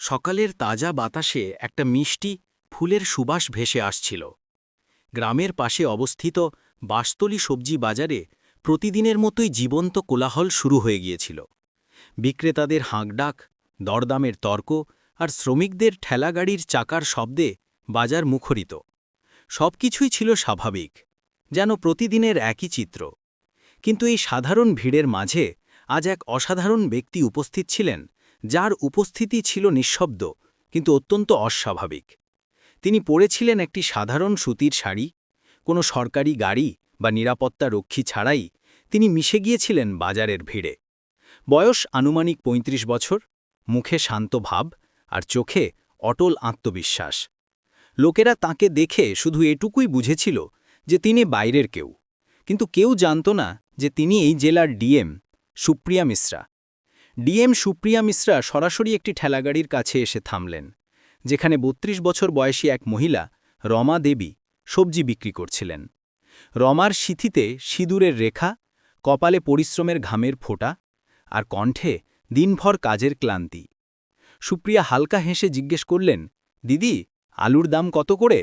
সকালের তাজা বাতাসে একটা মিষ্টি, ফুলের সুবাস ভেসে আসছিল। গ্রামের পাশে অবস্থিত বাসতলি সবজি বাজারে প্রতিদিনের মতোই জীবন্ত কোলাহল শুরু হয়ে গিয়েছিল। বিক্রেতাদের হাঁকডাক, দরদামের তর্ক আর শ্রমিকদের ঠেলাগাড়ির চাকার শব্দে বাজার মুখরিত। সবকিছুই ছিল স্বাভাবিক, যেন প্রতিদিনের একই চিত্র। কিন্তু এই সাধারণ ভিড়ের মাঝে আজ এক অসাধারণ ব্যক্তি উপস্থিত ছিলেন যার উপস্থিতি ছিল নিঃশব্দ, কিন্তু অত্যন্ত অস্বাভাবিক। তিনি পরেছিলেন একটি সাধারণ সুতির শাড়ি, কোনো সরকারি গাড়ি বা নিরাপত্তা রক্ষী ছাড়াই তিনি মিশে গিয়েছিলেন বাজারের ভিড়ে। বয়স আনুমানিক ৩৫ বছর, মুখে শান্ত ভাব আর চোখে অটল আত্মবিশ্বাস। লোকেরা তাকে দেখে শুধু এটুকুই বুঝেছিল যে তিনি বাইরের কেউ, কিন্তু কেউ জানত না যে তিনি এই জেলার ডিএম, সুপ্রিয়া মিশ্রা। ডিএম সুপ্রিয়া মিশ্রা সরাসরি একটি ঠেলাগাড়ির কাছে এসে থামলেন, যেখানে ৩২ বছর বয়সী এক মহিলা, রমা দেবী, সবজি বিক্রি করছিলেন। রমার সিথিতে সিঁদুরের রেখা, কপালে পরিশ্রমের ঘামের ফোঁটা, আর কণ্ঠে দিনভর কাজের ক্লান্তি। সুপ্রিয়া হালকা হেসে জিজ্ঞেস করলেন, দিদি, আলুর দাম কত করে?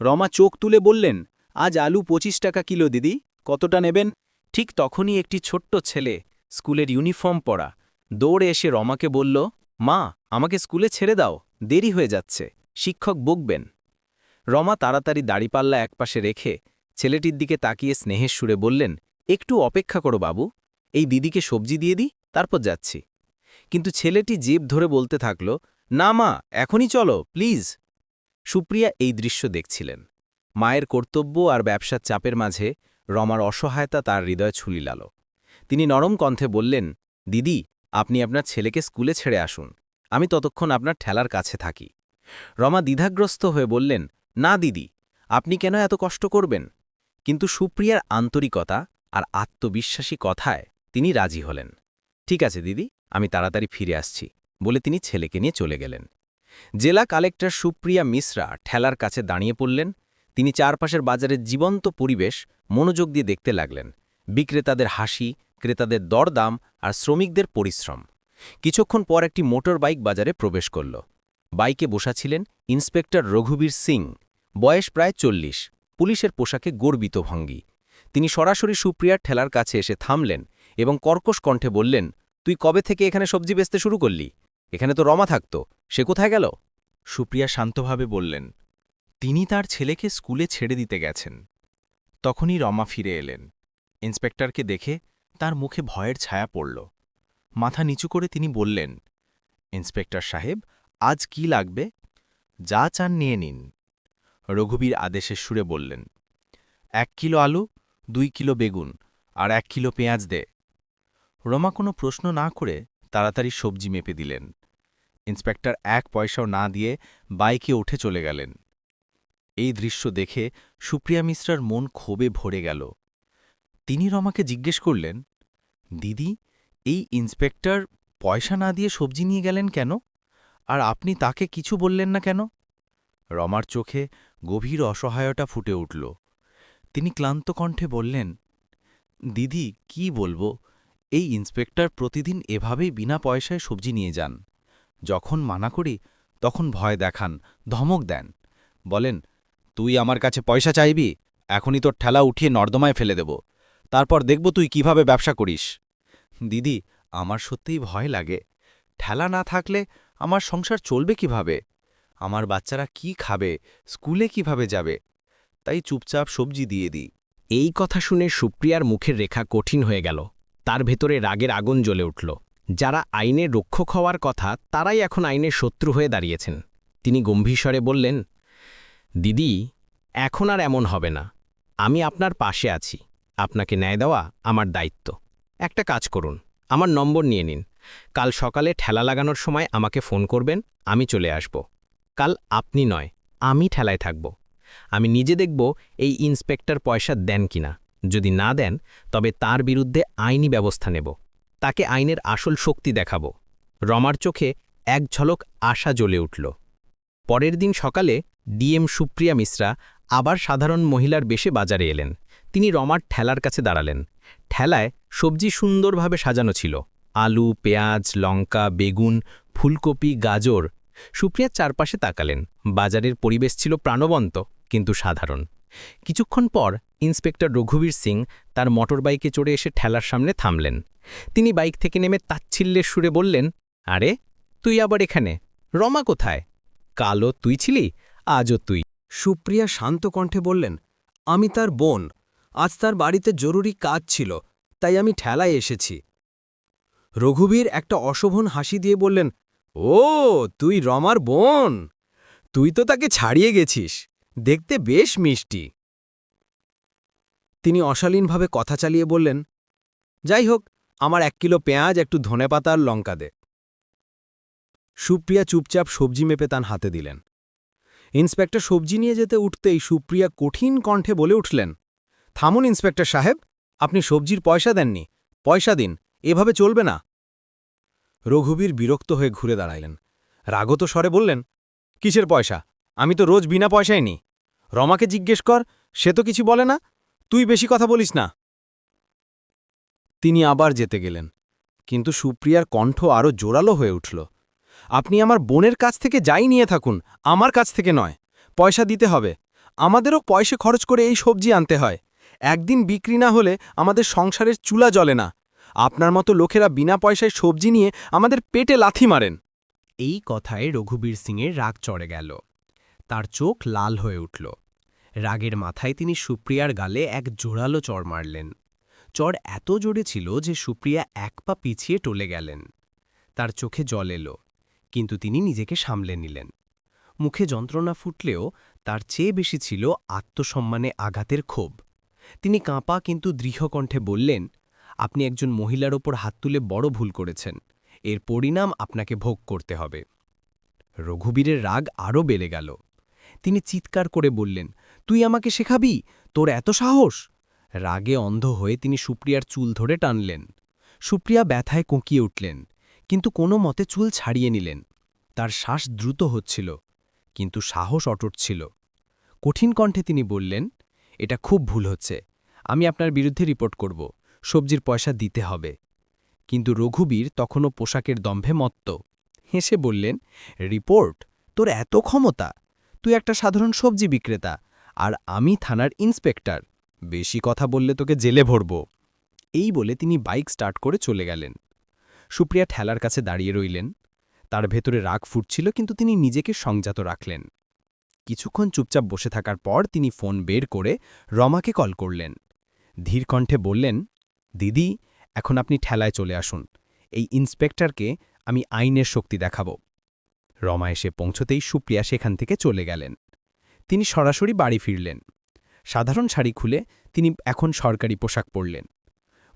রমা চোখ তুলে বললেন, আজ আলু পঁচিশ টাকা কিলো, দিদি, কতটা নেবেন? ঠিক তখনই একটি ছোট্ট ছেলে স্কুলের ইউনিফর্ম পরা দৌড়ে এসে রমাকে বলল, মা, আমাকে স্কুলে ছেড়ে দাও, দেরি হয়ে যাচ্ছে, শিক্ষক বকবেন। রমা তাড়াতাড়ি দাড়িপাল্লা একপাশে রেখে ছেলেটির দিকে তাকিয়ে স্নেহের সুরে বললেন, একটু অপেক্ষা করো বাবু, এই দিদিকে সবজি দিয়ে দিই, তারপর যাচ্ছি। কিন্তু ছেলেটি জেব ধরে বলতে থাকল, না মা, এখনই চলো, প্লিজ। সুপ্রিয়া এই দৃশ্য দেখছিলেন। মায়ের কর্তব্য আর ব্যবসার চাপের মাঝে রমার অসহায়তা তার হৃদয় ছুলিলাল। তিনি নরম কণ্ঠে বললেন, দিদি আপনি আপনার ছেলেকে স্কুলে ছেড়ে আসুন। আমি ততক্ষণ আপনার ঠেলার কাছে থাকি। রমা দ্বিধাগ্রস্ত হয়ে বললেন, না, দিদি, আপনি কেন এত কষ্ট করবেন? কিন্তু সুপ্রিয়ার আন্তরিকতা আর আত্মবিশ্বাসী কথায় তিনি রাজি হলেন। ঠিক আছে, দিদি, আমি তাড়াতাড়ি ফিরে আসছি। বলে তিনি ছেলেকে নিয়ে চলে গেলেন। জেলা কালেক্টর সুপ্রিয়া মিশ্রা ঠেলার কাছে দাঁড়িয়ে পড়লেন। তিনি চারপাশের বাজারের জীবন্ত পরিবেশ মনোযোগ দিয়ে দেখতে লাগলেন। বিক্রেতাদের হাসি ক্রেতাদের দরদাম আর শ্রমিকদের পরিশ্রম। কিছুক্ষণ পর একটি মোটর বাইক বাজারে প্রবেশ করল। বাইকে বসা ছিলেন ইন্সপেক্টর রঘুবীর সিং। বয়স প্রায় চল্লিশ। পুলিশের পোশাকে গর্বিত ভঙ্গি। তিনি সরাসরি সুপ্রিয়ার ঠেলার কাছে এসে থামলেন এবং কর্কশ কণ্ঠে বললেন, তুই কবে থেকে এখানে সবজি বেচতে শুরু করলি? এখানে তো রমা থাকত। সে কোথায় গেল? সুপ্রিয়া শান্তভাবে বললেন, তিনি তার ছেলেকে স্কুলে ছেড়ে দিতে গেছেন। তখনই রমা ফিরে এলেন। ইন্সপেক্টরকে দেখে তার মুখে ভয়ের ছায়া পড়ল। মাথা নিচু করে তিনি বললেন, ইন্সপেক্টর সাহেব, আজ কি লাগবে? যা চান নিয়ে নিন। রঘুবীর আদেশের সুরে বললেন, এক কিলো আলু, দুই কিলো বেগুন আর এক কিলো পেঁয়াজ দে। রমা কোনো প্রশ্ন না করে তাড়াতাড়ি সবজি মেপে দিলেন। ইন্সপেক্টর এক পয়সাও না দিয়ে বাইকে উঠে চলে গেলেন। এই দৃশ্য দেখে সুপ্রিয়া মিশ্রার মন ক্ষোভে ভরে গেল। তিনি রমাকে জিজ্ঞেস করলেন দিদি, এই ইন্সপেক্টর পয়সা না দিয়ে সবজি নিয়ে গেলেন কেন? আর আপনি তাকে কিছু বললেন না কেন? রমার চোখে গভীর অসহায়তা ফুটে উঠল। তিনি ক্লান্ত কণ্ঠে বললেন, দিদি, কি বলব? এই ইন্সপেক্টর প্রতিদিন এভাবেই বিনা পয়সায় সবজি নিয়ে যান। যখন মানা করি, তখন ভয় দেখান, ধমক দেন। বলেন, তুই আমার কাছে পয়সা চাইবি? এখনই তোর ঠেলা উঠিয়ে নর্দমায় ফেলে দেব। তারপর দেখব তুই কীভাবে ব্যবসা করিস। দিদি, আমার সত্যিই ভয় লাগে। ঠেলা না থাকলে আমার সংসার চলবে কীভাবে? আমার বাচ্চারা কি খাবে? স্কুলে কীভাবে যাবে? তাই চুপচাপ সবজি দিয়ে দিই। এই কথা শুনে সুপ্রিয়ার মুখের রেখা কঠিন হয়ে গেল। তার ভেতরে রাগের আগুন জ্বলে উঠল। যারা আইনের রক্ষক হওয়ার কথা, তারাই এখন আইনের শত্রু হয়ে দাঁড়িয়েছেন। তিনি গম্ভীরস্বরে বললেন, দিদি, এখন আর এমন হবে না। আমি আপনার পাশে আছি। আপনাকে ন্যায় দেওয়া আমার দায়িত্ব। একটা কাজ করুন, আমার নম্বর নিয়ে নিন। কাল সকালে ঠেলা লাগানোর সময় আমাকে ফোন করবেন, আমি চলে আসব। কাল আপনি নয়, আমি ঠেলায় থাকব। আমি নিজে দেখব এই ইন্সপেক্টর পয়সা দেন কিনা। যদি না দেন, তবে তার বিরুদ্ধে আইনি ব্যবস্থা নেব। তাকে আইনের আসল শক্তি দেখাব। রমার চোখে এক ঝলক আশা জ্বলে উঠল। পরের দিন সকালে ডিএম সুপ্রিয়া মিশ্রা আবার সাধারণ মহিলার বেশে বাজারে এলেন। তিনি রমার ঠেলার কাছে দাঁড়ালেন। ঠেলায় সবজি সুন্দরভাবে সাজানো ছিল। আলু, পেঁয়াজ, লঙ্কা, বেগুন, ফুলকপি, গাজর। সুপ্রিয়ার চারপাশে তাকালেন। বাজারের পরিবেশ ছিল প্রাণবন্ত, কিন্তু সাধারণ। কিছুক্ষণ পর ইন্সপেক্টর রঘুবীর সিং তার মোটরবাইকে চড়ে এসে ঠেলার সামনে থামলেন। তিনি বাইক থেকে নেমে তাচ্ছিল্যের সুরে বললেন, আরে, তুই আবার এখানে? রমা কোথায়? কালো তুই ছিলি, আজও তুই? সুপ্রিয়া শান্ত কণ্ঠে বললেন, আমি তার বোন আজ তার বাড়িতে জরুরি কাজ ছিল, তাই আমি ঠেলায় এসেছি। রঘুবীর একটা অশোভন হাসি দিয়ে বললেন, ও, তুই রমার বোন। তুই তো তাকে ছাড়িয়ে গেছিস। দেখতে বেশ মিষ্টি। তিনি অশালীনভাবে কথা চালিয়ে বললেন, যাই হোক, আমার এক কিলো পেঁয়াজ, একটু ধনেপাতা আর লঙ্কা দে। সুপ্রিয়া চুপচাপ সবজি মেপে তান হাতে দিলেন। ইন্সপেক্টর সবজি নিয়ে যেতে উঠতেই সুপ্রিয়া কঠিন কণ্ঠে বলে উঠলেন থামুন, ইন্সপেক্টর সাহেব। আপনি সবজির পয়সা দেননি। পয়সা দিন। এভাবে চলবে না। রঘুবীর বিরক্ত হয়ে ঘুরে দাঁড়াইলেন। রাগত স্বরে বললেন, কিসের পয়সা? আমি তো রোজ বিনা পয়সায় নি। রমাকে জিজ্ঞেস কর, সে তো কিছু বলে না। তুই বেশি কথা বলিস না। তিনি আবার যেতে গেলেন। কিন্তু সুপ্রিয়ার কণ্ঠ আরও জোরালো হয়ে উঠল। আপনি আমার বোনের কাছ থেকে যাই নিয়ে থাকুন, আমার কাছ থেকে নয়। পয়সা দিতে হবে। আমাদেরও পয়সা খরচ করে এই সবজি আনতে হয়। একদিন বিক্রি না হলে আমাদের সংসারের চুলা জ্বলে না। আপনার মতো লোকেরা বিনা পয়সায় সবজি নিয়ে আমাদের পেটে লাথি মারেন। এই কথায় রঘুবীর সিংয়ের রাগ চড়ে গেল। তার চোখ লাল হয়ে উঠল। রাগের মাথায় তিনি সুপ্রিয়ার গালে এক জোরালো চড় মারলেন। চড় এত জোরে ছিল যে সুপ্রিয়া এক পা পিছিয়ে টলে গেলেন। তার চোখে জল এলো, কিন্তু তিনি নিজেকে সামলে নিলেন। মুখে যন্ত্রণা ফুটলেও তার চেয়ে বেশি ছিল আত্মসম্মানে আঘাতের ক্ষোভ। তিনি কাঁপা কিন্তু দৃঢ়কণ্ঠে বললেন, আপনি একজন মহিলার ওপর হাত তুলে বড় ভুল করেছেন। এর পরিণাম আপনাকে ভোগ করতে হবে রঘুবীরের রাগ আরও বেড়ে গেল। তিনি চিৎকার করে বললেন, তুই আমাকে শেখাবি? তোর এত সাহস রাগে অন্ধ হয়ে তিনি সুপ্রিয়ার চুল ধরে টানলেন। সুপ্রিয়া ব্যথায় কোঁকিয়ে উঠলেন, কিন্তু কোনো মতে চুল ছাড়িয়ে নিলেন। তার শ্বাস দ্রুত হচ্ছিল, কিন্তু সাহস অটট ছিল। কঠিন কণ্ঠে তিনি বললেন এটা খুব ভুল হচ্ছে। আমি আপনার বিরুদ্ধে রিপোর্ট করব। সবজির পয়সা দিতে হবে। কিন্তু রঘুবীর তখনও পোশাকের দম্ভে মত্ত। হেসে বললেন, রিপোর্ট? তোর এত ক্ষমতা? তুই একটা সাধারণ সবজি বিক্রেতা, আর আমি থানার ইন্সপেক্টর। বেশি কথা বললে তোকে জেলে ভরব। এই বলে তিনি বাইক স্টার্ট করে চলে গেলেন। সুপ্রিয়া ঠেলার কাছে দাঁড়িয়ে রইলেন। তার ভেতরে রাগ ফুটছিল, কিন্তু তিনি নিজেকে সংযত রাখলেন। কিছুক্ষণ চুপচাপ বসে থাকার পর তিনি ফোন বের করে রমাকে কল করলেন। ধীর কণ্ঠে বললেন, দিদি, এখন আপনি ঠেলায় চলে আসুন। এই ইন্সপেক্টরকে আমি আইনের শক্তি দেখাব। রমা এসে পৌঁছতেই সুপ্রিয়া সেখান থেকে চলে গেলেন। তিনি সরাসরি বাড়ি ফিরলেন। সাধারণ শাড়ি খুলে তিনি এখন সরকারি পোশাক পরলেন।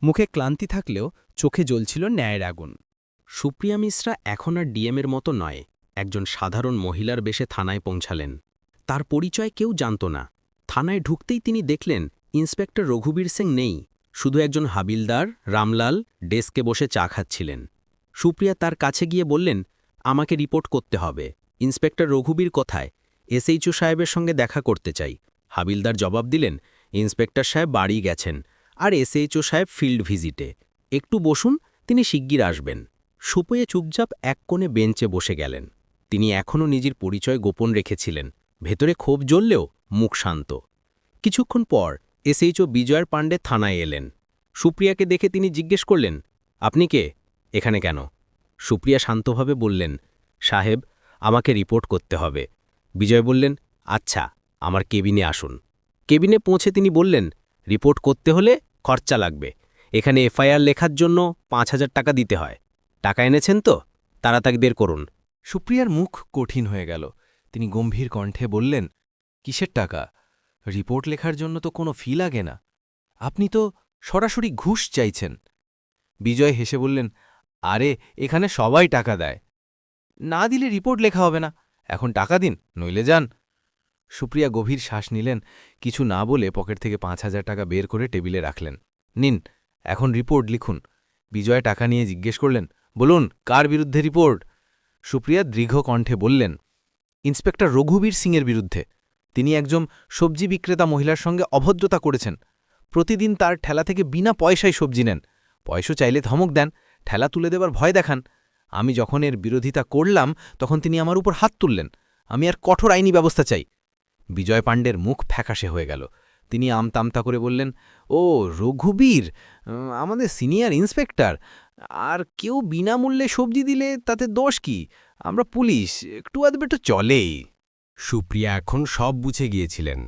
মুখে ক্লান্তি থাকলেও চোখে জ্বলছিল ন্যায়ের আগুন। সুপ্রিয়া মিশ্রা এখন আর ডিএমের মতো নয়, একজন সাধারণ মহিলার বেশে থানায় পৌঁছালেন। তার পরিচয় কেউ জানত না। থানায় ঢুকতেই তিনি দেখলেন ইন্সপেক্টর রঘুবীর সিং নেই। শুধু একজন হাবিলদার, রামলাল, ডেস্কে বসে চা খাচ্ছিলেন। সুপ্রিয়া তার কাছে গিয়ে বললেন, আমাকে রিপোর্ট করতে হবে। ইন্সপেক্টর রঘুবীর কোথায়? এসএইচও সাহেবের সঙ্গে দেখা করতে চাই। হাবিলদার জবাব দিলেন, ইন্সপেক্টর সাহেব বাড়ি গেছেন আর এসএইচও সাহেব ফিল্ড ভিজিটে। একটু বসুন, তিনি শিগগির আসবেন। সুপয়ে চুপচাপ এক কোণে বেঞ্চে বসে গেলেন। তিনি এখনও নিজের পরিচয় গোপন রেখেছিলেন। ভেতরে ক্ষোভ জ্বললেও মুখ শান্ত। কিছুক্ষণ পর এসএইচও বিজয়ের পাণ্ডে থানায় এলেন। সুপ্রিয়াকে দেখে তিনি জিজ্ঞেস করলেন, আপনি কে? এখানে কেন? সুপ্রিয়া শান্তভাবে বললেন, সাহেব, আমাকে রিপোর্ট করতে হবে। বিজয় বললেন আচ্ছা আমার কেবিনে আসুন। কেবিনে পৌঁছে তিনি বললেন, রিপোর্ট করতে হলে খরচা লাগবে। এখানে এফআইআর লেখার জন্য পাঁচ হাজার টাকা দিতে হয়। টাকা এনেছেন তো? তাড়াতাড়ি বের করুন। সুপ্রিয়ার মুখ কঠিন হয়ে গেল। তিনি গম্ভীর কণ্ঠে বললেন, কিসের টাকা? রিপোর্ট লেখার জন্য তো কোনো ফি লাগে না। আপনি তো সরাসরি ঘুষ চাইছেন। বিজয় হেসে বললেন, আরে, এখানে সবাই টাকা দেয়। না দিলে রিপোর্ট লেখা হবে না। এখন টাকা দিন, নইলে যান। সুপ্রিয়া গভীর শ্বাস নিলেন, কিছু না বলে পকেট থেকে পাঁচ হাজার টাকা বের করে টেবিলে রাখলেন। নিন, এখন রিপোর্ট লিখুন। বিজয় টাকা নিয়ে জিজ্ঞেস করলেন, বলুন, কার বিরুদ্ধে রিপোর্ট? সুপ্রিয়া দীর্ঘ কণ্ঠে বললেন ইন্সপেক্টর রঘুবীর সিংয়ের বিরুদ্ধে। তিনি একজন সবজি বিক্রেতা মহিলার সঙ্গে অভদ্রতা করেছেন। প্রতিদিন তার ঠেলা থেকে বিনা পয়সায় সবজি নেন। পয়সা চাইলে ধমক দেন, ঠেলা তুলে দেবার ভয় দেখান। আমি যখন এর বিরোধিতা করলাম, তখন তিনি আমার উপর হাত তুললেন। আমি আর কঠোর আইনি ব্যবস্থা চাই। বিজয় পাণ্ডের মুখ ফ্যাকাশে হয়ে গেল। তিনি আমতামতা করে বললেন, ও, রঘুবীর আমাদের সিনিয়র ইন্সপেক্টর। আর কেউ বিনামূল্যে সবজি দিলে তাতে দোষ কি? আমরা পুলিশ, একটু আধ একটু চলেই। সুপ্রিয়া এখন সব বুঝে গিয়েছিলেন।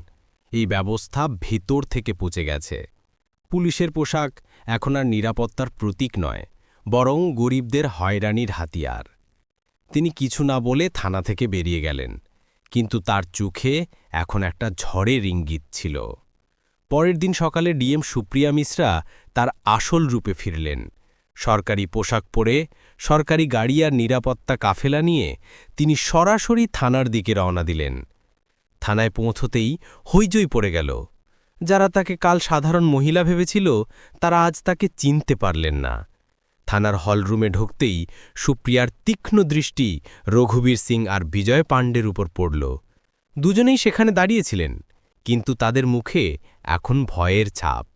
এই ব্যবস্থা ভেতর থেকে পচে গেছে। পুলিশের পোশাক এখন আর নিরাপত্তার প্রতীক নয়, বরং গরিবদের হয়রানির হাতিয়ার। তিনি কিছু না বলে থানা থেকে বেরিয়ে গেলেন, কিন্তু তার চোখে এখন একটা ঝড়ের ইঙ্গিত ছিল। পরের দিন সকালে ডিএম সুপ্রিয়া মিশ্রা তার আসল রূপে ফিরলেন। সরকারি পোশাক পরে সরকারি গাড়ি আর নিরাপত্তা কাফেলা নিয়ে তিনি সরাসরি থানার দিকে রওনা দিলেন। থানায় পৌঁছতেই হইচই পড়ে গেল। যারা তাকে কাল সাধারণ মহিলা ভেবেছিল, তারা আজ তাকে চিনতে পারলেন না। থানার হলরুমে ঢুকতেই সুপ্রিয়ার তীক্ষ্ণ দৃষ্টি রঘুবীর সিং আর বিজয় পাণ্ডের উপর পড়ল। দুজনেই সেখানে দাঁড়িয়েছিলেন, কিন্তু তাদের মুখে এখন ভয়ের ছাপ।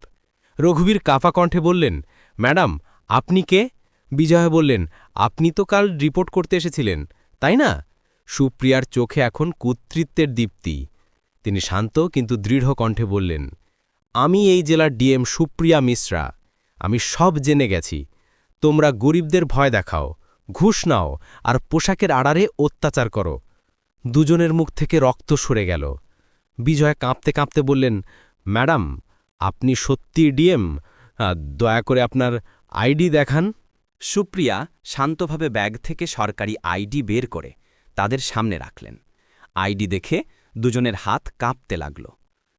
রঘুবীর কাপা কণ্ঠে বললেন, ম্যাডাম, আপনি কে? বিজয় বললেন, আপনি তো কাল রিপোর্ট করতে এসেছিলেন, তাই না? সুপ্রিয়ার চোখে এখন কর্তৃত্বের দীপ্তি। তিনি শান্ত কিন্তু দৃঢ় কণ্ঠে বললেন, আমি এই জেলার ডিএম সুপ্রিয়া মিশ্রা। আমি সব জেনে গেছি। তোমরা গরিবদের ভয় দেখাও, ঘুষ নাও, আর পোশাকের আড়ারে অত্যাচার করো। দুজনের মুখ থেকে রক্ত সরে গেল। বিজয় কাঁপতে কাঁপতে বললেন, ম্যাডাম, আপনি সত্যি ডিএম? দয়া করে আপনার আইডি দেখান। সুপ্রিয়া শান্তভাবে ব্যাগ থেকে সরকারি আইডি বের করে তাদের সামনে রাখলেন। আইডি দেখে দুজনের হাত কাঁপতে লাগল।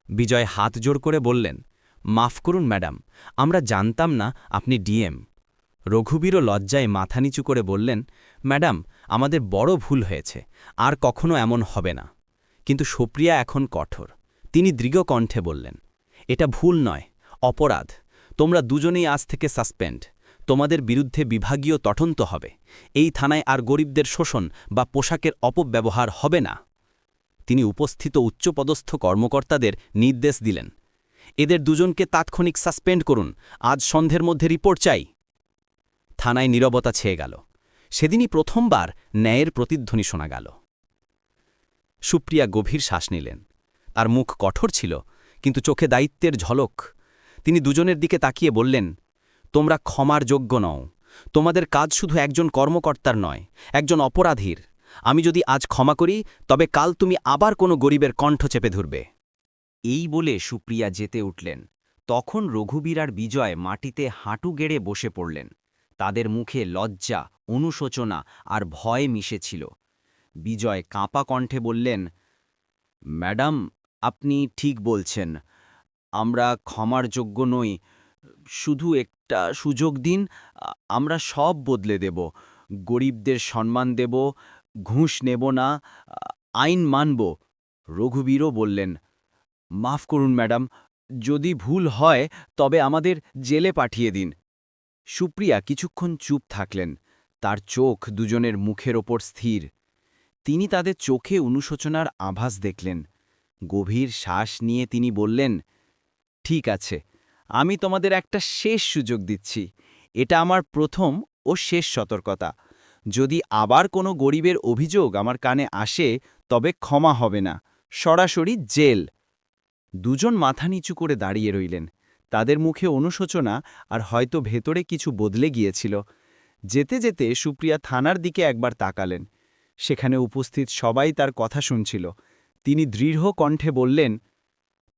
বিজয় হাত জোর করে বললেন, মাফ করুন, ম্যাডাম, আমরা জানতাম না আপনি ডিএম। রঘুবীরও লজ্জায় মাথা নিচু করে বললেন, ম্যাডাম, আমাদের বড় ভুল হয়েছে, আর কখনো এমন হবে না। কিন্তু সুপ্রিয়া এখন কঠোর। তিনি দৃঢ় কণ্ঠে বললেন, এটা ভুল নয়, অপরাধ। তোমরা দুজনেই আজ থেকে সাসপেন্ড। তোমাদের বিরুদ্ধে বিভাগীয় তদন্ত হবে। এই থানায় আর গরিবদের শোষণ বা পোশাকের অপব্যবহার হবে না। তিনি উপস্থিত উচ্চপদস্থ কর্মকর্তাদের নির্দেশ দিলেন। এদের দুজনকে তাৎক্ষণিক সাসপেন্ড করুন। আজ সন্ধ্যের মধ্যে রিপোর্ট চাই। থানায় নীরবতা ছেয়ে গেল। সেদিনই প্রথমবার ন্যায়ের প্রতিধ্বনি শোনা গেল। সুপ্রিয়া গভীর শ্বাস নিলেন। তার মুখ কঠোর ছিল, কিন্তু চোখে দায়িত্বের ঝলক। তিনি দুজনের দিকে তাকিয়ে বললেন তোমরা ক্ষমার যোগ্য নও। তোমাদের কাজ শুধু একজন কর্মকর্তার নয়, একজন অপরাধীর। আমি যদি আজ ক্ষমা করি, তবে কাল তুমি আবার কোনো গরিবের কণ্ঠ চেপে ধরবে। এই বলে সুপ্রিয়া যেতে উঠলেন। তখন রঘুবীর আর বিজয় মাটিতে হাঁটু গেড়ে বসে পড়লেন। তাদের মুখে লজ্জা, অনুশোচনা আর ভয় মিশেছিল। বিজয় কাঁপা কণ্ঠে বললেন, ম্যাডাম, আপনি ঠিক বলছেন। আমরা ক্ষমার যোগ্য নই, শুধু একটা সুযোগ দিন আমরা সব বদলে দেব। গরিবদের সম্মান দেব, ঘুষ নেব না আইন মানব, রঘুবীরও বললেন, মাফ করুন ম্যাডাম, যদি ভুল হয়, তবে আমাদের জেলে পাঠিয়ে দিন। সুপ্রিয়া কিছুক্ষণ চুপ থাকলেন, তার চোখ দুজনের মুখের ওপর স্থির। তিনি তাদের চোখে অনুশোচনার আভাস দেখলেন। গভীর শ্বাস নিয়ে তিনি বললেন, ঠিক আছে আমি তোমাদের একটা শেষ সুযোগ দিচ্ছি। এটা আমার প্রথম ও শেষ সতর্কতা। যদি আবার কোনো গরিবের অভিযোগ আমার কানে আসে, তবে ক্ষমা হবে না। সরাসরি জেল। দুজন মাথা নিচু করে দাঁড়িয়ে রইলেন। তাদের মুখে অনুশোচনা আর হয়তো ভেতরে কিছু বদলে গিয়েছিল। যেতে যেতে সুপ্রিয়া থানার দিকে একবার তাকালেন। সেখানে উপস্থিত সবাই তার কথা শুনছিল। তিনি দৃঢ় কণ্ঠে বললেন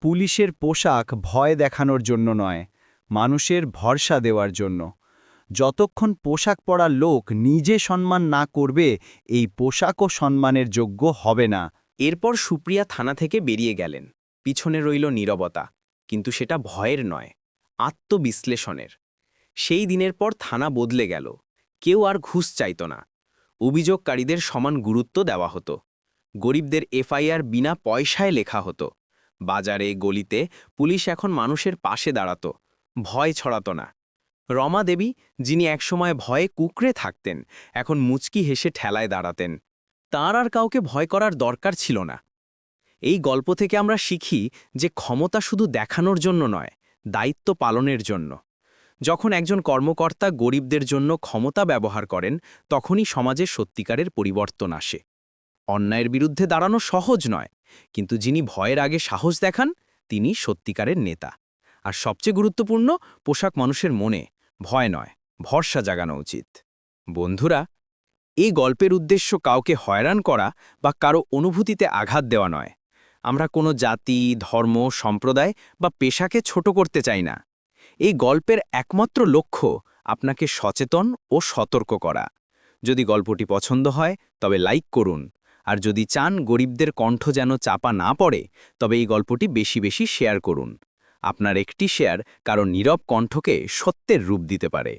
পুলিশের পোশাক ভয় দেখানোর জন্য নয়, মানুষের ভরসা দেওয়ার জন্য। যতক্ষণ পোশাক পরা লোক নিজে সম্মান না করবে, এই পোশাকও সম্মানের যোগ্য হবে না। এরপর সুপ্রিয়া থানা থেকে বেরিয়ে গেলেন। পিছনে রইল নীরবতা, কিন্তু সেটা ভয়ের নয়, আত্মবিশ্লেষণের। সেই দিনের পর থানা বদলে গেল, কেউ আর ঘুষ চাইত না। অভিযোগকারীদের সমান গুরুত্ব দেওয়া হতো। গরিবদের এফআইআর বিনা পয়সায় লেখা হতো। বাজারে, গলিতে পুলিশ এখন মানুষের পাশে দাঁড়াত। ভয় ছড়াত না। রমা দেবী, যিনি একসময় ভয়ে কুকড়ে থাকতেন, এখন মুচকি হেসে ঠেলায় দাঁড়াতেন। তাঁর আর কাউকে ভয় করার দরকার ছিল না। এই গল্প থেকে আমরা শিখি যে ক্ষমতা শুধু দেখানোর জন্য নয়, দায়িত্ব পালনের জন্য। যখন একজন কর্মকর্তা গরিবদের জন্য ক্ষমতা ব্যবহার করেন, তখনই সমাজে সত্যিকারের পরিবর্তন আসে। অন্যায়ের বিরুদ্ধে দাঁড়ানো সহজ নয়, কিন্তু যিনি ভয়ের আগে সাহস দেখান, তিনি সত্যিকারের নেতা। আর সবচেয়ে গুরুত্বপূর্ণ, পোশাক মানুষের মনে ভয় নয়, ভরসা জাগানো উচিত। বন্ধুরা এই গল্পের উদ্দেশ্য কাউকে হয়রান করা বা কারও অনুভূতিতে আঘাত দেওয়া নয়। আমরা কোনো জাতি, ধর্ম, সম্প্রদায় বা পেশাকে ছোট করতে চাই না। এই গল্পের একমাত্র লক্ষ্য আপনাকে সচেতন ও সতর্ক করা। যদি গল্পটি পছন্দ হয়, তবে লাইক করুন আর যদি চান গরিবদের কণ্ঠ যেন চাপা না পড়ে, তবে এই গল্পটি বেশি বেশি শেয়ার করুন। আপনার একটি শেয়ার কারও নীরব কণ্ঠকে সত্যের রূপ দিতে পারে।